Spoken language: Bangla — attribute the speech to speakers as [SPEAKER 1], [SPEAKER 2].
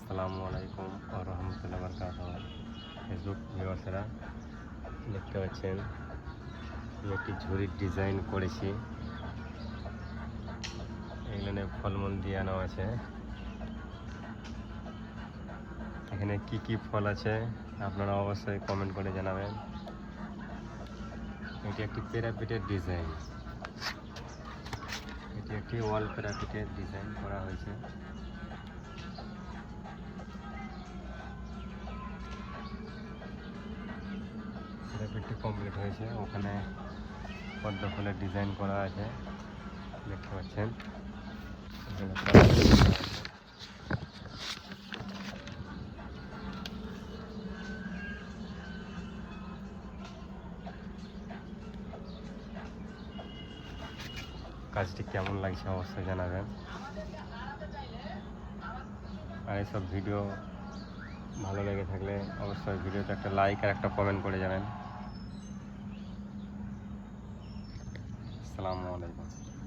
[SPEAKER 1] আসসালামু আলাইকুম রহমতুল্লাহ বরকাত ফেসবুক ভিউয়ার্সেরা দেখতে পাচ্ছেন, আমি একটি ঝুড়ির ডিজাইন করেছি। এগুলো ফলমূল দিয়ে আনা আছে। এখানে কি কি ফল আছে, আপনারা অবশ্যই কমেন্ট করে জানাবেন। এটি একটি প্যারাপিটের ডিজাইন এটি একটি ওয়াল প্যারাপিটের ডিজাইন করা হয়েছে। প্যারাপিটটি কমপ্লিট হয়েছে। ওখানে পদ্ম ফুলের ডিজাইন করা আছে। দেখতে পাচ্ছেন। কাজটি কেমন লাগছে অবশ্যই জানাবেন। আর এইসব ভিডিও ভালো লেগে থাকলে অবশ্যই ভিডিওতে একটা লাইক আর একটা কমেন্ট করে যাবেন আসসালামু আলাইকুম।